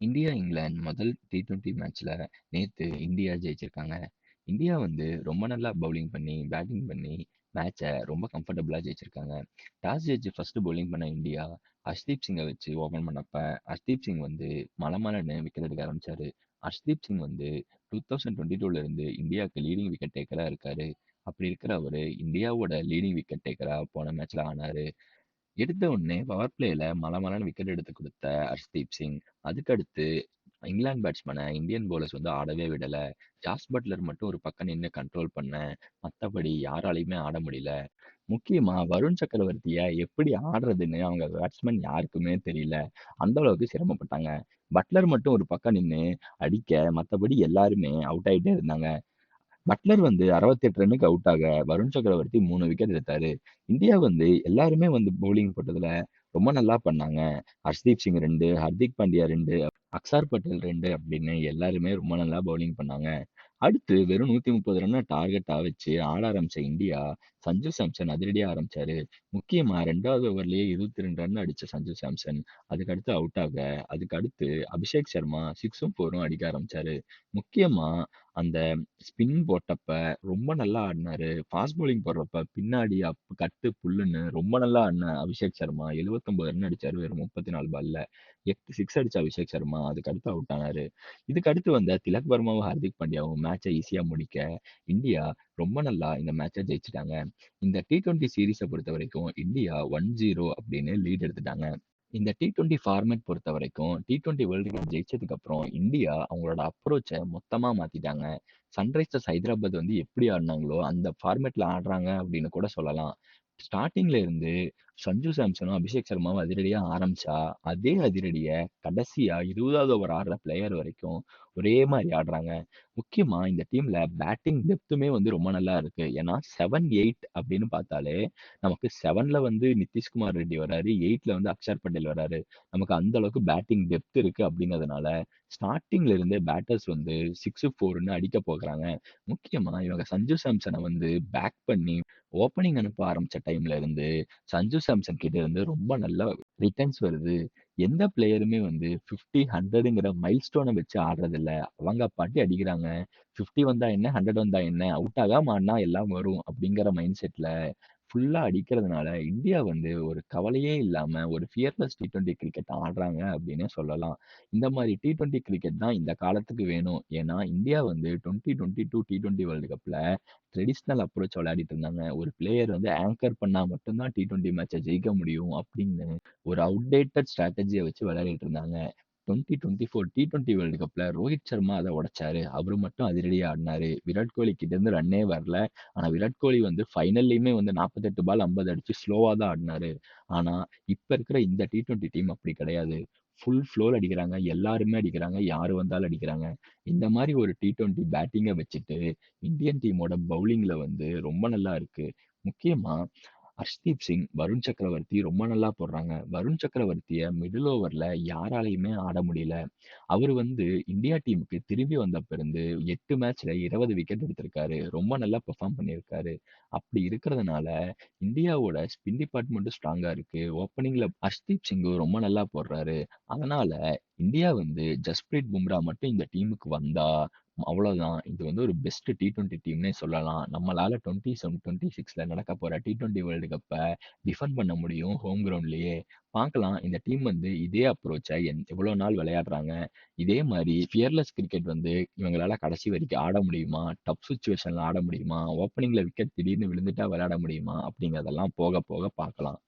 India, England முதல் T20 மேட்ச்ல நேத்து இந்தியா ஜெயிச்சிருக்காங்க. இந்தியா வந்து ரொம்ப நல்லா பவுலிங் பண்ணி, பேட்டிங் பண்ணி மேட்ச்ச ரொம்ப கம்ஃபர்டபுளா ஜெயிச்சிருக்காங்க. டாஸ் ஜெயிச்சு ஃபர்ஸ்ட் பவுலிங் பண்ண இந்தியா, ஹர்ஷ்தீப் சிங்க வச்சு ஓப்பன் பண்ணப்ப, ஹர்ஷ்தீப் சிங் வந்து மளமளன்னு விக்கெட் எடுக்க ஆரம்பிச்சாரு. ஹர்ஷ்தீப் சிங் வந்து 2022ல இருந்து இந்தியாவுக்கு லீடிங் விக்கெட் டேக்கரா இருக்காரு. அப்படி இருக்கிற அவரு இந்தியாவோட லீடிங் விக்கெட் டேக்கரா போன மேட்ச்ல ஆனாரு. எடுத்த உடனே பவர் பிளேல மளமளன்னு விக்கெட் எடுத்து குடுத்த ஹர்ஷ்தீப் சிங், அதுக்கடுத்து இங்கிலாந்து பேட்ஸ்மேன இந்தியன் பவுலர்ஸ் வந்து ஆடவே விடல. ஜாஸ் பட்லர் மட்டும் ஒரு பக்கம் நின்னு கண்ட்ரோல் பண்ண, மத்தபடி யாராலயுமே ஆட முடியல. முக்கியமா வருண் சக்கரவர்த்திய எப்படி ஆடுறதுன்னு அவங்க பேட்ஸ்மேன் யாருக்குமே தெரியல. அந்த அளவுக்கு சிரமப்பட்டாங்க. பட்லர் மட்டும் ஒரு பக்கம் நின்னு அடிக்க, மத்தபடி எல்லாருமே அவுட் ஆயிட்டே இருந்தாங்க. பட்லர் வந்து 68 ரன்னுக்கு அவுட் ஆக, வருண் சக்கரவர்த்தி மூணு விக்கெட் எடுத்தாரு. இந்தியா வந்து எல்லாருமே வந்து பவுலிங் போட்டதுல ரொம்ப நல்லா பண்ணாங்க. ஹர்ஷ்தீப் சிங் ரெண்டு ஹர்திக் பாண்டியா ரெண்டு அக்ஸார் பட்டேல் ரெண்டு அப்படின்னு எல்லாருமே ரொம்ப நல்லா பவுலிங் பண்ணாங்க. அடுத்து வெறும் நூத்தி முப்பது ரன்னை டார்கெட்டா வச்சு ஆட ஆரம்பிச்ச இந்தியா, சஞ்சு சாம்சன் அதிரடி ஆரம்பிச்சாரு. முக்கியமா 2வது ஓவர்லயே 22 ரன் அடிச்ச சஞ்சு சாம்சன், அதுக்கடுத்து அவுட் ஆக, அதுக்கு அடுத்து அபிஷேக் சர்மா 6ம் 4ம் அடிக்க ஆரம்பிச்சாரு. முக்கியமா அந்த ஸ்பின் போட்டப்ப ரொம்ப நல்லா ஆடினாரு ஃபாஸ்ட் பவுலிங் போடுறப்ப பின்னாடி அப் கட்டு, புல்லுன்னு ரொம்ப நல்லா ஆடின அபிஷேக் சர்மா 79 ரன் அடிச்சாரு வெறும் 34 பால்ல. எட்டு சிக்ஸ் அடிச்ச அபிஷேக் சர்மா அதுக்கடுத்து அவுட் ஆனாரு. இதுக்கு அடுத்து வந்த திலக் வர்மாவும், ஹர்திக் பாண்டியாவும் மேட்சை ஈஸியா முடிக்க, இந்தியா ரொம்ப நல்லா இந்த மேட்சை ஜெயிச்சுட்டாங்க. இந்த டி20 சீரிஸ பொறுத்தவரைக்கும் இந்தியா 1-0 அப்படின்னு லீட் எடுத்துட்டாங்க. இந்த டி20 ஃபார்மேட் பொறுத்தவரைக்கும், டி20 வேர்ல்ட் கப் ஜெயிச்சதுக்கு அப்புறம் இந்தியா அவங்களோட அப்ரோச்ச மொத்தமா மாத்திட்டாங்க. சன்ரைசர்ஸ் ஹைதராபாத் வந்து எப்படி ஆடுனாங்களோ, அந்த ஃபார்மேட்டில் ஆடுறாங்க அப்படின்னு கூட சொல்லலாம். ஸ்டார்டிங்ல இருந்து சஞ்சு சாம்சனும், அபிஷேக் சர்மாவும் அதிரடியா ஆரம்பிச்சா, அதே அதிரடியை கடைசியா 20வது ஓவர் ஆடுற பிளேயர் வரைக்கும் ஒரே மாதிரி ஆடுறாங்க. முக்கியமா இந்த டீம்ல பேட்டிங் டெப்த்துமே வந்து ரொம்ப நல்லா இருக்கு. ஏன்னா 7, 8 அப்படின்னு பார்த்தாலே, நமக்கு செவன்ல வந்து நிதிஷ்குமார் ரெட்டி வராரு. எயிட்ல வந்து அக்ஷர் பட்டேல் வராரு. நமக்கு அந்த அளவுக்கு பேட்டிங் டெப்த் இருக்கு அப்படிங்கிறதுனால, ஸ்டார்ட்டிங்ல இருந்தே பேட்டர்ஸ் வந்து 6, 4ன்னு அடிக்க போகிறாங்க முக்கியமா இவங்க சஞ்சு சாம்சன வந்து பேக் பண்ணி ஓப்பனிங் அனுப்ப ஆரம்பிச்ச டைம்ல இருந்து, சஞ்சு சாம்சன் கிட்ட இருந்து ரொம்ப நல்ல ரிட்டர்ன்ஸ் வருது. எந்த பிளேயருமே வந்து ஃபிஃப்டி ஹண்ட்ரடுங்கிற மைல் ஸ்டோனை வச்சு ஆடுறதில்ல. அவங்க பாட்டி அடிக்கிறாங்க. 50 வந்தா என்ன? 100 வந்தா என்ன? அவுட் ஆகாம ஆடுனா எல்லாம் வரும் அப்படிங்கிற மைண்ட் செட்ல ஃபுல்லா அடிக்கிறதுனால, இந்தியா வந்து ஒரு கவலையே இல்லாம ஒரு ஃபியர்லெஸ் டி20 கிரிக்கெட் ஆடுறாங்க அப்படின்னே சொல்லலாம். இந்த மாரி டி20 கிரிக்கெட் தான் இந்த காலத்துக்கு வேணும். ஏன்னா இந்தியா வந்து 2022 டி20 வேர்ல்ட் கப்ல ட்ரெடிஷனல் அப்ரோச் விளையாடிட்டு இருந்தாங்க. ஒரு பிளேயர் வந்து ஆங்கர் பண்ணா மட்டும் தான் டி20 மேட்ச ஜெயிக்க முடியும் அப்படின்னு ஒரு அவுட்டேட்டட் ஸ்ட்ராட்டஜிய வச்சு விளையாடிட்டு இருந்தாங்க. Twenty twenty four T twenty world கப்பில் ரோஹித் சர்மா அதை உடைச்சாரு. அவரு மட்டும் அதிரடியாக ஆடினாரு விராட் கோலி கிட்டேருந்து ரன்னே வரல. ஆனால் விராட் கோலி வந்து ஃபைனல்லையுமே வந்து 48 பால் 50 அடிச்சு ஸ்லோவாக தான் ஆடினாரு ஆனால் இப்போ இருக்கிற இந்த டி20 டீம் அப்படி கிடையாது. ஃபுல் ஃப்ளோர் அடிக்கிறாங்க. எல்லாருமே அடிக்கிறாங்க. யார் வந்தாலும் அடிக்கிறாங்க. இந்த மாதிரி ஒரு டி ட்வெண்ட்டி பேட்டிங்கை வச்சுட்டு, இந்தியன் டீமோட பவுலிங்கில் வந்து ரொம்ப நல்லா இருக்குது முக்கியமாக ஹர்ஷ்தீப் சிங், வருண் சக்கரவர்த்தி ரொம்ப நல்லா போடுறாங்க. வருண் சக்கரவர்த்திய மிடில் ஓவர்ல யாராலயுமே ஆட முடியல. அவரு வந்து இந்தியா டீமுக்கு திரும்பி வந்தப்ப இருந்து 8 மேட்ச்ல 20 விக்கெட் எடுத்திருக்காரு. ரொம்ப நல்லா பெர்ஃபார்ம் பண்ணியிருக்காரு. அப்படி இருக்கிறதுனால, இந்தியாவோட ஸ்பின் டிபார்ட்மெண்ட்டும் ஸ்ட்ராங்கா இருக்கு. ஓப்பனிங்ல ஹர்ஷ்தீப் சிங்கும் ரொம்ப நல்லா போடுறாரு. அதனால இந்தியா வந்து ஜஸ்பிரீத் பும்ரா மட்டும் இந்த டீமுக்கு வந்தா, அவ்வளோதான். இது வந்து ஒரு பெஸ்ட் டி20 டீம்னே சொல்லலாம். நம்மளால 27, 26ல நடக்க போற டி20 வேர்ல்டு கப்ப டிஃபெண்ட் பண்ண முடியும் ஹோம் கிரவுண்ட்லயே. பார்க்கலாம் இந்த டீம் வந்து இதே அப்ரோச்ச என் எவ்வளோ நாள் விளையாடுறாங்க. இதே மாரி ஃபியர்லெஸ் கிரிக்கெட் வந்து இவங்களால கடைசி வரைக்கும் ஆட முடியுமா? டஃப் சிச்சுவேஷன்ல ஆட முடியுமா? ஓப்பனிங்ல விக்கெட் திடீர்னு விழுந்துட்டா விளையாட முடியுமா? அப்படிங்கிறதெல்லாம் போக போக பார்க்கலாம்.